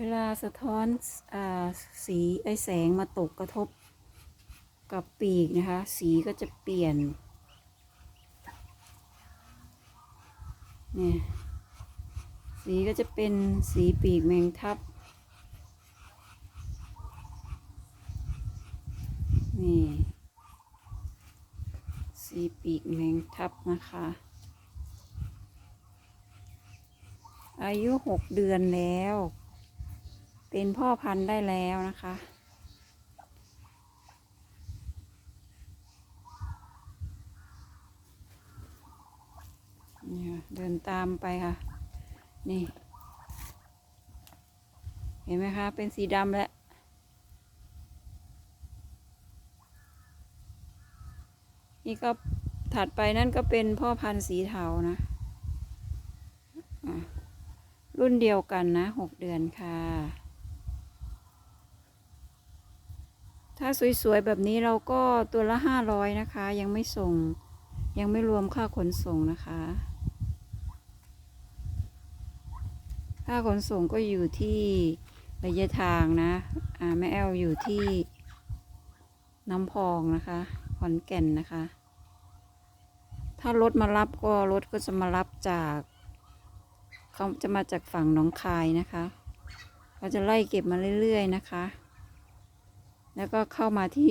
เวลาสะท้อนอสีไอแสงมาตกกระทบกับปีกนะคะ สีก็จะเปลี่ยนเนี่ยสีก็จะเป็นสีปีกแมงทับนี่สีปีกแมงทับนะคะ อายุหกเดือนแล้ว เป็นพ่อพันธุ์ได้แล้วนะคะนี่ค่ะเดินตามไปค่ะ นี่ เห็นไหมคะ เป็นสีดำแล้วนี่ก็ถัดไปนั่นก็เป็นพ่อพันธุ์สีเทานะะรุ่นเดียวกันนะหกเดือนค่ะ ถ้าสวยๆแบบนี้เราก็ตัวละห้าร้อยนะคะ ยังไม่ส่ง ยังไม่รวมค่าขนส่งนะคะ ค่าขนส่งก็อยู่ที่ระยะทางนะ อ่าแม่แอลอยู่ที่น้ำพองนะคะขอนแก่นนะคะ ถ้ารถมารับก็รถก็จะมารับจากเขาจะมาจากฝั่งหนองคายนะคะเขาจะไล่เก็บมาเรื่อยๆนะคะ แล้วก็เข้ามาที่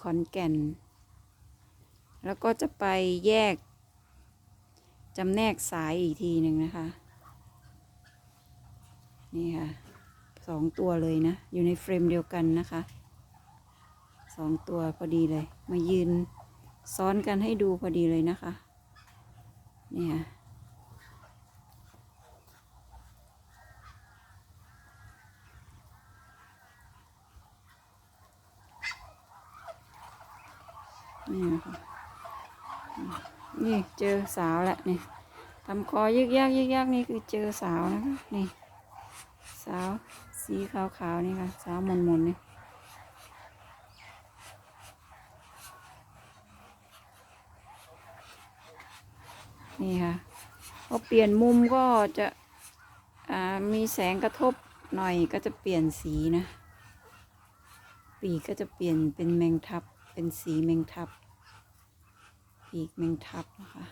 ขอนแก่น แล้วก็จะไปแยกจำแนกสายอีกทีหนึ่งนะคะ นี่ค่ะสองตัวเลยนะ อยู่ในเฟรมเดียวกันนะคะสองตัวพอดีเลย มายืนซ้อนกันให้ดูพอดีเลยนะคะ นี่ค่ะ นี่นะคะนี่เจอสาวแหล้วนี่ทำคอยึกยักยึกยักนี่คือเจอสาวนะคะนี่ สาวสีขาวๆนี่ค่ะ สาวมนมนๆนี่นี่ค่ะพอเปลี่ยนมุมก็จะอ่ามีแสงกระทบหน่อยก็จะเปลี่ยนสีนะ ปีกก็จะเปลี่ยนเป็นแมงทับ เป็นสีแมงทับปีกแมงทับนะคะ